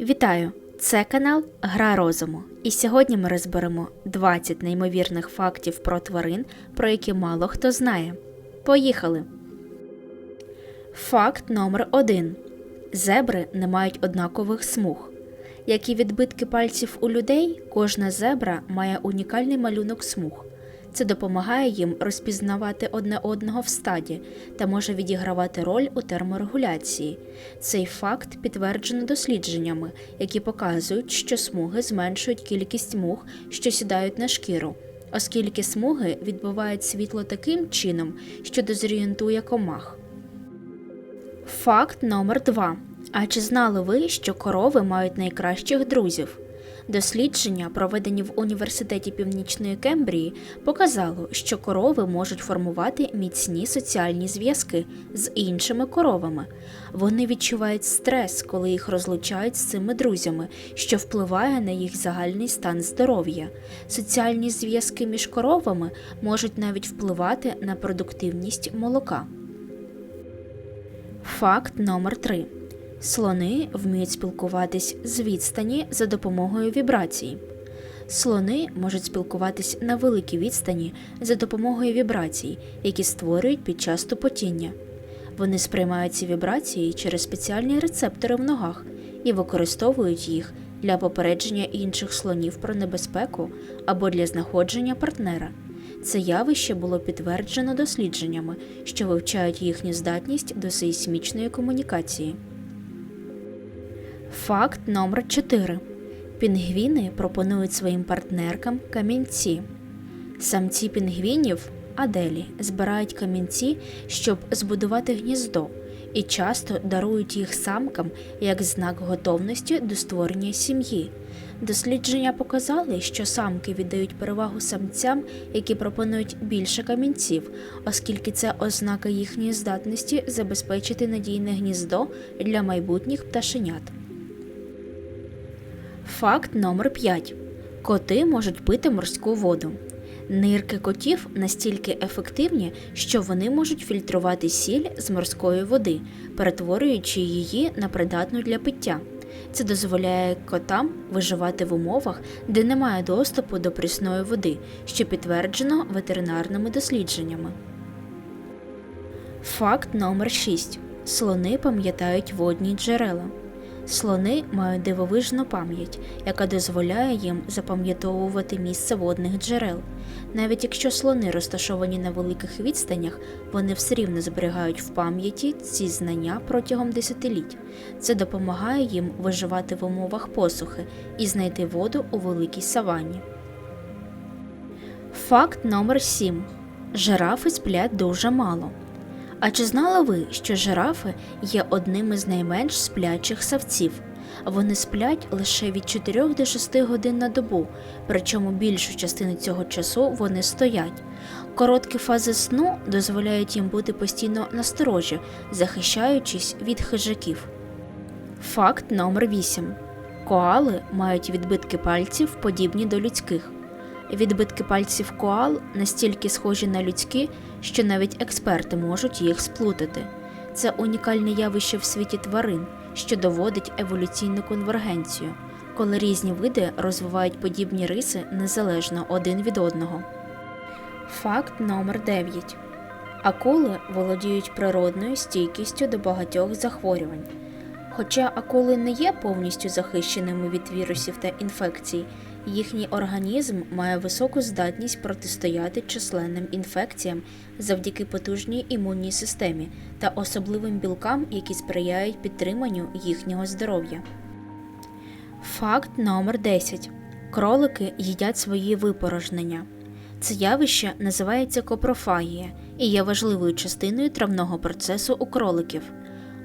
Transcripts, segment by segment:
Вітаю! Це канал Гра розуму. І сьогодні ми розберемо 20 неймовірних фактів про тварин, про які мало хто знає. Поїхали! Факт номер 1 Зебри не мають однакових смуг. Як і відбитки пальців у людей, кожна зебра має унікальний малюнок смуг. Це допомагає їм розпізнавати одне одного в стаді та може відігравати роль у терморегуляції. Цей факт підтверджено дослідженнями, які показують, що смуги зменшують кількість мух, що сідають на шкіру, оскільки смуги відбивають світло таким чином, що дезорієнтує комах. Факт номер 2 А чи знали ви, що корови мають найкращих друзів? Дослідження, проведені в університеті Північної Кембрії, показало, що корови можуть формувати міцні соціальні зв'язки з іншими коровами. Вони відчувають стрес, коли їх розлучають з цими друзями, що впливає на їх загальний стан здоров'я. Соціальні зв'язки між коровами можуть навіть впливати на продуктивність молока. Факт номер 3 Слони вміють спілкуватись з відстані за допомогою вібрацій. Слони можуть спілкуватись на великій відстані за допомогою вібрацій, які створюють під час тупотіння. Вони сприймають ці вібрації через спеціальні рецептори в ногах і використовують їх для попередження інших слонів про небезпеку або для знаходження партнера. Це явище було підтверджено дослідженнями, що вивчають їхню здатність до сейсмічної комунікації. Факт номер 4 Пінгвіни пропонують своїм партнеркам камінці. Самці пінгвінів Аделі збирають камінці, щоб збудувати гніздо, і часто дарують їх самкам як знак готовності до створення сім'ї. Дослідження показали, що самки віддають перевагу самцям, які пропонують більше камінців, оскільки це ознака їхньої здатності забезпечити надійне гніздо для майбутніх пташенят. Факт номер 5. Коти можуть пити морську воду. Нирки котів настільки ефективні, що вони можуть фільтрувати сіль з морської води, перетворюючи її на придатну для пиття. Це дозволяє котам виживати в умовах, де немає доступу до прісної води, що підтверджено ветеринарними дослідженнями. Факт номер 6. Слони пам'ятають водні джерела. Слони мають дивовижну пам'ять, яка дозволяє їм запам'ятовувати місце водних джерел. Навіть якщо слони розташовані на великих відстанях, вони все рівно зберігають в пам'яті ці знання протягом десятиліть. Це допомагає їм виживати в умовах посухи і знайти воду у великій саванні. Факт номер 7. Жирафи сплять дуже мало. А чи знали ви, що жирафи є одним із найменш сплячих савців? Вони сплять лише від 4 до 6 годин на добу, причому більшу частину цього часу вони стоять. Короткі фази сну дозволяють їм бути постійно насторожі, захищаючись від хижаків. Факт номер 8. Коали мають відбитки пальців, подібні до людських. Відбитки пальців коал настільки схожі на людські, що навіть експерти можуть їх сплутати. Це унікальне явище в світі тварин, що доводить еволюційну конвергенцію, коли різні види розвивають подібні риси незалежно один від одного. Факт номер 9. Акули володіють природною стійкістю до багатьох захворювань. Хоча акули не є повністю захищеними від вірусів та інфекцій, їхній організм має високу здатність протистояти численним інфекціям завдяки потужній імунній системі та особливим білкам, які сприяють підтриманню їхнього здоров'я. Факт номер 10. Кролики їдять свої випорожнення. Це явище називається копрофагія і є важливою частиною травного процесу у кроликів.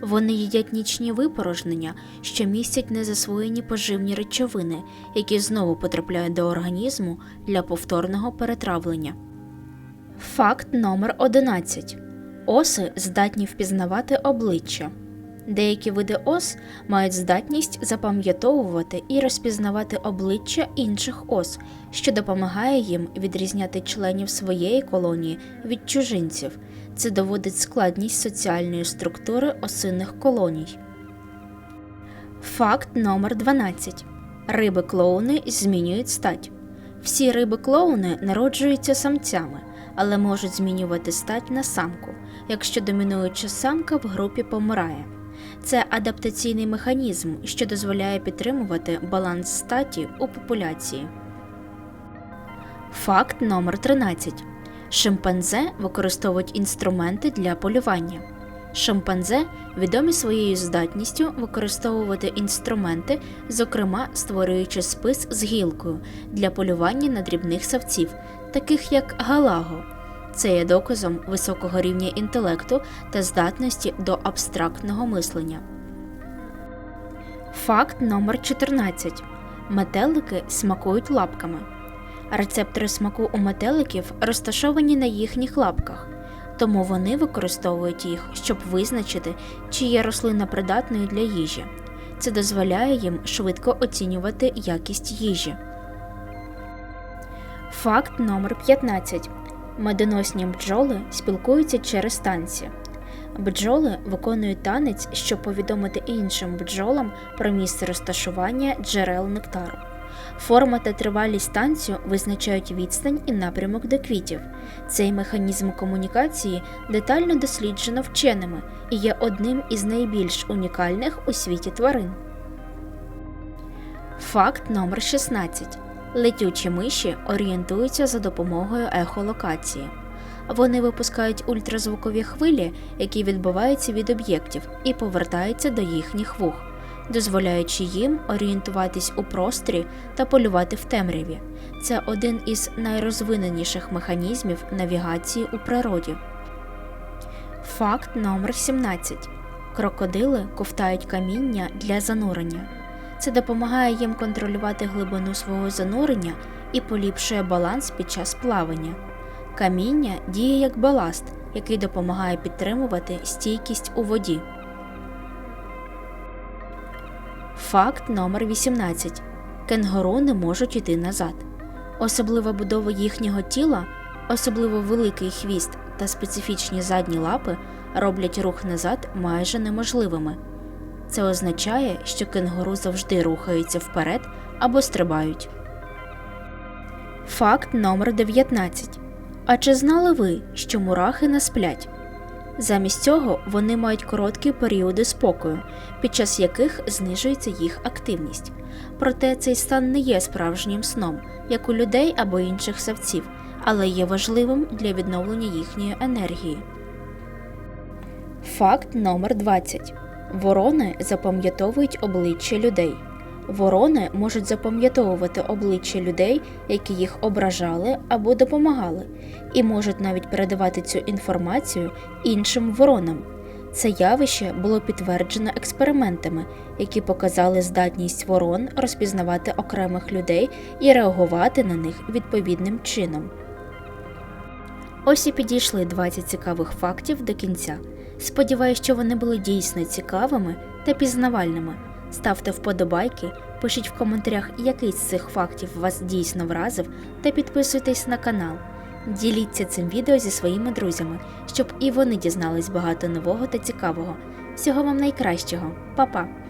Вони їдять нічні випорожнення, що містять незасвоєні поживні речовини, які знову потрапляють до організму для повторного перетравлення. Факт номер 11. Оси здатні впізнавати обличчя. Деякі види ос мають здатність запам'ятовувати і розпізнавати обличчя інших ос, що допомагає їм відрізняти членів своєї колонії від чужинців. Це доводить складність соціальної структури осинних колоній. Факт номер 12. Риби клоуни змінюють стать. Всі риби клоуни народжуються самцями, але можуть змінювати стать на самку, якщо домінуюча самка в групі помирає. Це адаптаційний механізм, що дозволяє підтримувати баланс статі у популяції. Факт номер 13. Шимпанзе використовують інструменти для полювання. Шимпанзе відомі своєю здатністю використовувати інструменти, зокрема створюючи спис з гілкою для полювання на дрібних савців, таких як галаго. Це є доказом високого рівня інтелекту та здатності до абстрактного мислення. Факт номер 14. Метелики смакують лапками. Рецептори смаку у метеликів розташовані на їхніх лапках, тому вони використовують їх, щоб визначити, чи є рослина придатною для їжі. Це дозволяє їм швидко оцінювати якість їжі. Факт номер 15. Медоносні бджоли спілкуються через танці. Бджоли виконують танець, щоб повідомити іншим бджолам про місце розташування джерел нектару. Форма та тривалість танцю визначають відстань і напрямок до квітів. Цей механізм комунікації детально досліджено вченими і є одним із найбільш унікальних у світі тварин. Факт номер 16. Летючі миші орієнтуються за допомогою ехолокації. Вони випускають ультразвукові хвилі, які відбиваються від об'єктів і повертаються до їхніх вух, дозволяючи їм орієнтуватись у просторі та полювати в темряві. Це один із найрозвиненіших механізмів навігації у природі. Факт номер 17. Крокодили ковтають каміння для занурення. Це допомагає їм контролювати глибину свого занурення і поліпшує баланс під час плавання. Каміння діє як баласт, який допомагає підтримувати стійкість у воді. Факт номер 18. Кенгуру не можуть йти назад. Особлива будова їхнього тіла, особливо великий хвіст та специфічні задні лапи роблять рух назад майже неможливими. Це означає, що кенгуру завжди рухаються вперед або стрибають. Факт номер 19. А чи знали ви, що мурахи не сплять? Замість цього вони мають короткі періоди спокою, під час яких знижується їх активність. Проте цей стан не є справжнім сном, як у людей або інших савців, але є важливим для відновлення їхньої енергії. Факт номер 20. Ворони запам'ятовують обличчя людей. Ворони можуть запам'ятовувати обличчя людей, які їх ображали або допомагали, і можуть навіть передавати цю інформацію іншим воронам. Це явище було підтверджено експериментами, які показали здатність ворон розпізнавати окремих людей і реагувати на них відповідним чином. Ось і підійшли 20 цікавих фактів до кінця. Сподіваюсь, що вони були дійсно цікавими та пізнавальними. Ставте вподобайки, пишіть в коментарях, який з цих фактів вас дійсно вразив, та підписуйтесь на канал. Діліться цим відео зі своїми друзями, щоб і вони дізнались багато нового та цікавого. Всього вам найкращого, Па-па!